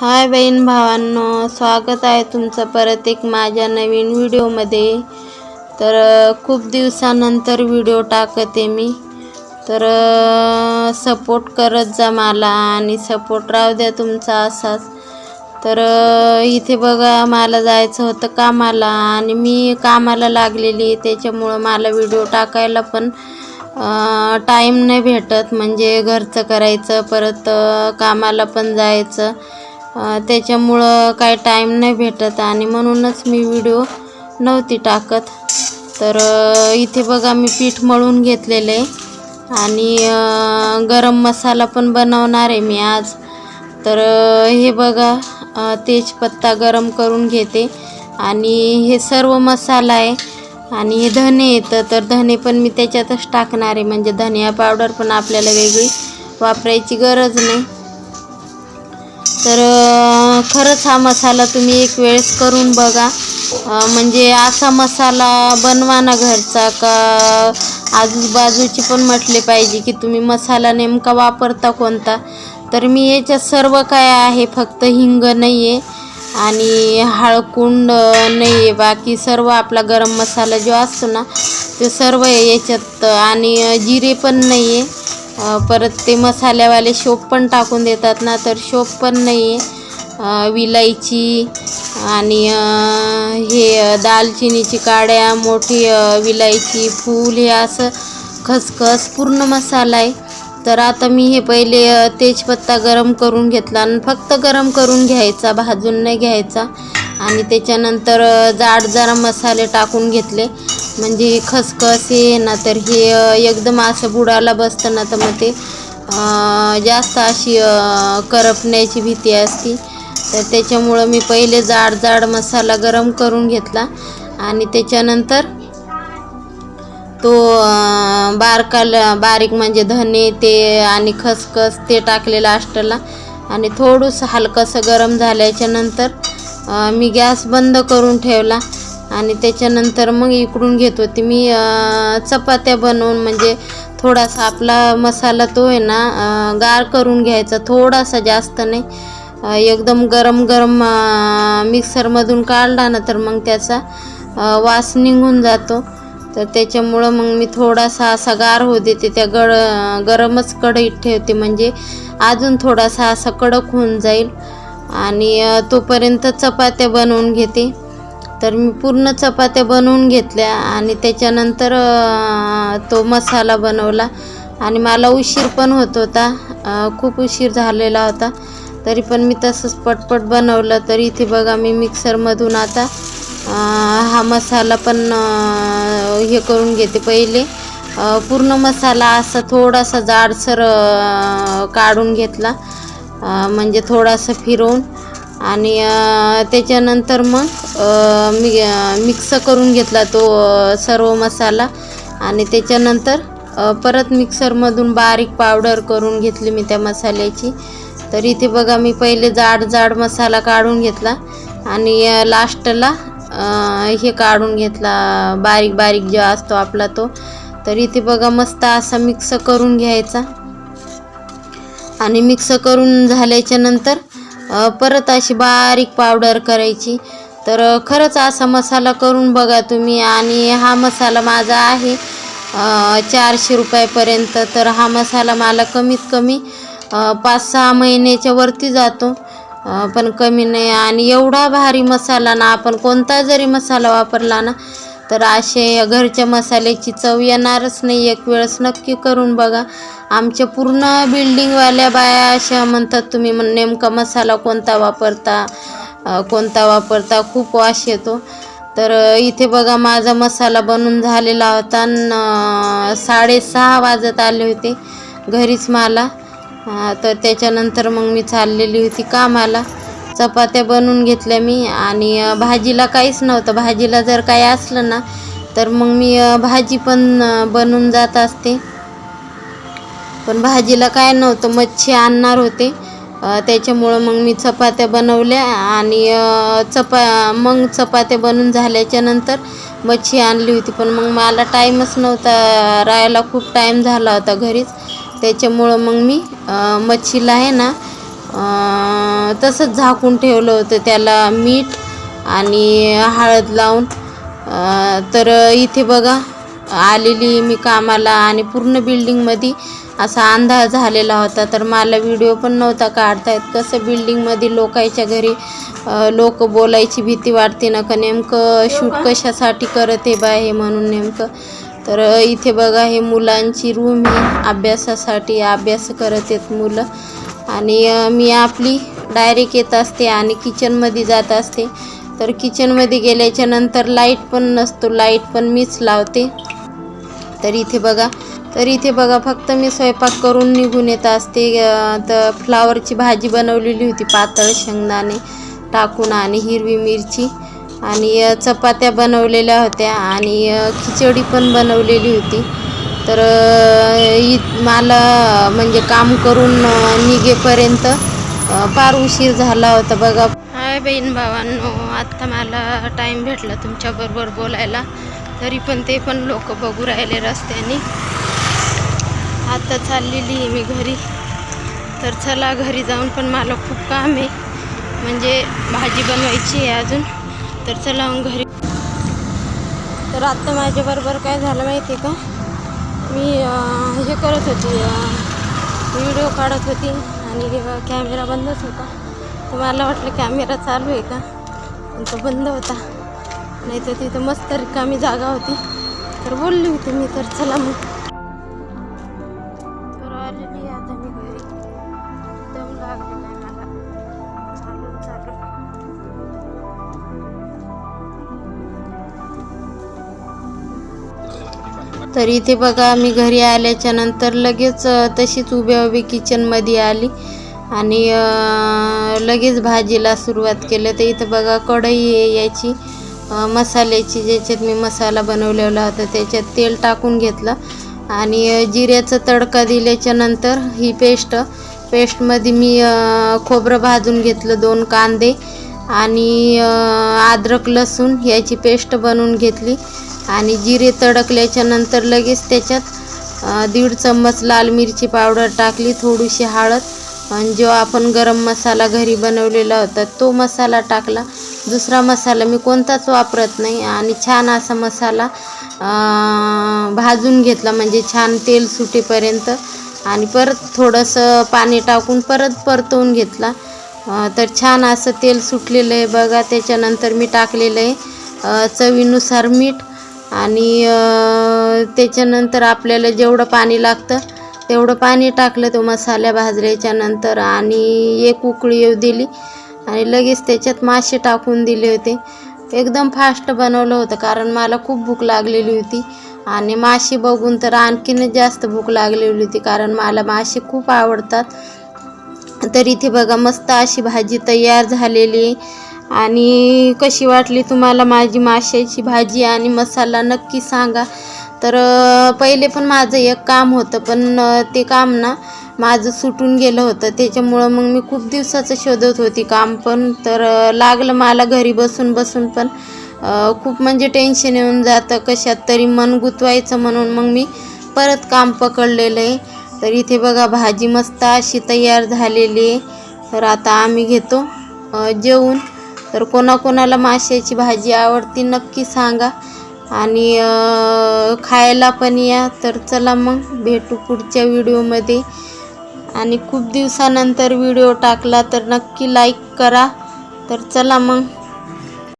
हाय बहीण भावांनो स्वागत आहे तुमचं परत एक माझ्या नवीन व्हिडिओमध्ये. तर खूप दिवसानंतर व्हिडिओ टाकते मी. तर सपोर्ट करत जा मला आणि सपोर्ट राहू द्या तुमचा असाच. तर इथे बघा मला जायचं होतं कामाला आणि मी कामाला लागलेली त्याच्यामुळं मला व्हिडिओ टाकायला पण टाईम नाही भेटत. म्हणजे घरचं करायचं परत कामाला पण जायचं. त्याच्यामुळं काय टाईम नाही भेटत आणि म्हणूनच मी व्हिडिओ नव्हती टाकत. तर इथे बघा मी पीठ मळून घेतलेलं आहे आणि गरम मसाला पण बनवणार आहे मी आज. तर हे बघा तेजपत्ता गरम करून घेते आणि हे सर्व मसाला आहे आणि हे धने येतं. तर धने पण मी त्याच्यातच टाकणार आहे. म्हणजे धनिया पावडर पण आपल्याला वेगळी वापरायची गरज नाही. तर खरंच हा मसाला तुम्ही एक वेळेस करून बघा. म्हणजे असा मसाला बनवा ना घरचा का आजूबाजूची पण म्हटले पाहिजे की तुम्ही मसाला नेमका वापरता कोणता. तर मी याच्यात सर्व काय आहे फक्त हिंग नाही आहे आणि हळकुंड नाही आहे बाकी सर्व आपला गरम मसाला जो असतो ना ते सर्व आहे याच्यात आणि जिरे पण नाही आहे परत ते मसाल्यावाले शोप पण टाकून देतात ना तर शोप पण नाही आहे विलायची आणि हे दालचिनीची काड्या मोठी विलायची फूल हे असं खसखस पूर्ण मसाला आहे. तर आता मी हे पहिले तेजपत्ता गरम करून घेतला आणि फक्त गरम करून घ्यायचा भाजून नाही घ्यायचा. आणि त्याच्यानंतर जाड जरा मसाले टाकून घेतले. म्हणजे हे खसखस हे ना तर हे एकदम असं बुडाला बसतं ना तर मग ते जास्त अशी करपण्याची भीती असती. तर त्याच्यामुळं मी पहिले जाड जाड मसाला गरम करून घेतला. आणि त्याच्यानंतर तो बारकाला बारीक म्हणजे धने ते आणि खसखस ते टाकले लास्टला आणि थोडंसं हलकंसं गरम झाल्याच्यानंतर मी गॅस बंद करून ठेवला आणि त्याच्यानंतर मग इकडून घेत होती. मी चपात्या बनवून म्हणजे थोडासा आपला मसाला तो आहे ना गार करून घ्यायचा थोडासा जास्त नाही. एकदम गरम गरम मिक्सरमधून काढला ना तर मग त्याचा वास निघून जातो. तर त्याच्यामुळं मग मी थोडासा असा गार होऊ देते. त्या गड गरमच कढईत ठेवते. म्हणजे अजून थोडासा असा कडक होऊन जाईल. आणि तोपर्यंत चपात्या बनवून घेते. तर मी पूर्ण चपात्या बनवून घेतल्या आणि त्याच्यानंतर तो मसाला बनवला. आणि मला उशीर पण होत होता. खूप उशीर झालेला होता. तरी पण मी तसंच पटपट बनवलं. तर इथे बघा मी मिक्सरमधून आता हा मसाला पण हे करून घेते पहिले. पूर्ण मसाला असा थोडासा जाडसर काढून घेतला. म्हणजे थोडासा फिरवून आणि त्याच्यानंतर मग मी मिक्स करून घेतला तो सर्व मसाला आणि त्याच्यानंतर परत मिक्सरमधून बारीक पावडर करून घेतली मी त्या मसाल्याची. तर इथे बघा मी पहिले जाड जाड मसाला काढून घेतला आणि लास्टला हे काढून घेतला बारीक बारीक जो असतो आपला तो. तर इथे बघा मस्त असा मिक्स करून घ्यायचा. आणि मिक्स करून झाल्याच्यानंतर परत अशी बारीक पावडर करायची. तर खरंच असा मसाला करून बघा तुम्ही. आणि हा मसाला माझा आहे चारशे रुपयापर्यंत. तर हा मसाला मला कमीत कमी पाच सहा महिन्याच्या वरती जातो. पण कमी नाही. आणि एवढा भारी मसाला ना आपण कोणता जरी मसाला वापरला ना तर असे घरच्या मसाल्याची चव येणारच नाही. एक वेळेस नक्की करून बघा. आमच्या पूर्ण बिल्डिंगवाल्या बाया अशा म्हणतात तुम्ही नेमका मसाला कोणता वापरता? कोणता वापरता? खूप वास येतो. तर इथे बघा माझा मसाला बनून झालेला होता न साडेसहा वाजत आले होते घरीच मला. तर त्याच्यानंतर मग मी चाललेली होती कामाला. चपात्या बनवून घेतल्या मी आणि भाजीला काहीच नव्हतं. भाजीला जर काही असलं ना तर मग मी भाजी पण बनवून जात असते. पण भाजीला काय नव्हतं मच्छी आणणार होते. त्याच्यामुळं मग मी चपात्या बनवल्या आणि चपा मग चपात्या बनवून झाल्याच्यानंतर मच्छी आणली होती. पण मग मला टाईमच नव्हता राहायला खूप टाईम झाला होता घरीच. त्याच्यामुळं मग मी मच्छीला आहे ना तसंच झाकून ठेवलं होतं त्याला मीठ आणि हळद लावून. तर इथे बघा आलेली मी कामाला आणि पूर्ण बिल्डिंगमध्ये असा अंधार झालेला होता. तर मला व्हिडिओ पण नव्हता काढता येत कसं बिल्डिंगमध्ये लोकांच्या घरी लोक बोलायची भीती वाटते ना का? नेमकं शूट कशासाठी करत आहे बा हे म्हणून नेमकं? तर इथे बघा हे मुलांची रूम आहे. अभ्यासासाठी अभ्यास करत आहेत मुलं. आणि मी आपली डायरेक्ट येत असते आणि किचनमध्ये जात असते. तर किचनमध्ये गेल्याच्यानंतर लाइट पण नसतो. लाइट पण मीच लावते. तर इथे बघा. तर इथे बघा फक्त मी स्वयंपाक करून निघून येत असते. तर फ्लावरची भाजी बनवलेली होती पातळ शेंगदाणे टाकून आणि हिरवी मिरची आणि चपात्या बनवलेल्या होत्या आणि खिचडी पण बनवलेली होती. तर इ मला म्हणजे काम करून निघेपर्यंत फार उशीर झाला होता बघा. हाय बहीण भावांनो आत्ता मला टाईम भेटला तुमच्याबरोबर बोलायला. तरी पण ते पण लोक बघू राहिले रस्त्याने. आता चाललेली आहे मी घरी. तर चला घरी जाऊन पण मला खूप काम आहे. म्हणजे भाजी बनवायची आहे अजून. तर चला मग घरी. तर आत्ता माझ्याबरोबर काय झालं माहिती आहे का? मी हे करत होती व्हिडिओ काढत होती आणि कॅमेरा बंदच होता. तर मला वाटलं कॅमेरा चालू आहे का? पण तो बंद होता. नाही तर तिथं मस्त रिकामी जागा होती. तर बोलली होती मी तर चला मग. तर इथे बघा मी घरी आल्याच्यानंतर लगेच तशीच उभ्या उभी किचनमध्ये आली. आणि लगेच भाजीला सुरुवात केलं. तर इथं बघा कढई आहे याची. मसाल्याची ज्याच्यात मी मसाला बनवलेला होता त्याच्यात तेल टाकून घेतलं. आणि जिऱ्याचं जिऱ्याचा तडका दिल्याच्या नंतर ही पेस्ट पेस्टमध्ये मी खोबरं भाजून घेतलं दोन कांदे आणि अद्रक लसूण याची पेस्ट बनवून घेतली. आणि जिरे तडकल्याच्या नंतर लगेच त्याच्यात दीड चम्मच लाल मिरची पावडर टाकली थोडीशी हळद आणि जो आपण गरम मसाला घरी बनवलेला होता तो मसाला टाकला. दुसरा मसाला मी कोणताच वापरत नाही आणि छान असा मसाला भाजून घेतला म्हणजे छान तेल सुटेपर्यंत. आणि परत थोडंसं पाणी टाकून परत परतवून घेतला. तर छान असं तेल सुटलेलं आहे बघा. त्याच्यानंतर मी टाकलेलं आहे चवीनुसार मीठ आणि त्याच्यानंतर आपल्याला जेवढं पाणी लागतं तेवढं पाणी टाकलं तो मसाल्या भाजल्याच्या नंतर आणि एक उकळी येऊ दिली. आणि लगेच त्याच्यात मासे टाकून दिले होते. एकदम फास्ट बनवलं होतं कारण मला खूप भूक लागलेली होती. आणि मासे बघून तर आणखीनच जास्त भूक लागलेली होती कारण मला मासे खूप आवडतात. तर इथे बघा मस्त अशी भाजी तयार झालेली आहे. आणि कशी वाटली तुम्हाला माझी माशाची भाजी आणि मसाला नक्की सांगा. तर पहिले पण माझं एक काम होतं पण ते काम ना माझं सुटून गेलं होतं. त्याच्यामुळं मग मी खूप दिवसाचं शोधत होती काम पण. तर लागलं मला घरी बसून बसून पण खूप म्हणजे टेन्शन येऊन जातं. कशात तरी मन गुंतवायचं म्हणून मग मी परत काम पकडलेलं आहे. तर इथे बघा भाजी मस्त अशी तयार झालेली आहे. तर आता आम्ही घेतो जेवून. तर कोणाकोणाला माशाची भाजी आवडती नक्की सांगा. आणि खायला पण या. तर चला मग भेटू पुढच्या व्हिडिओमध्ये. आणि खूप दिवसानंतर व्हिडिओ टाकला तर नक्की लाईक करा. तर चला मग.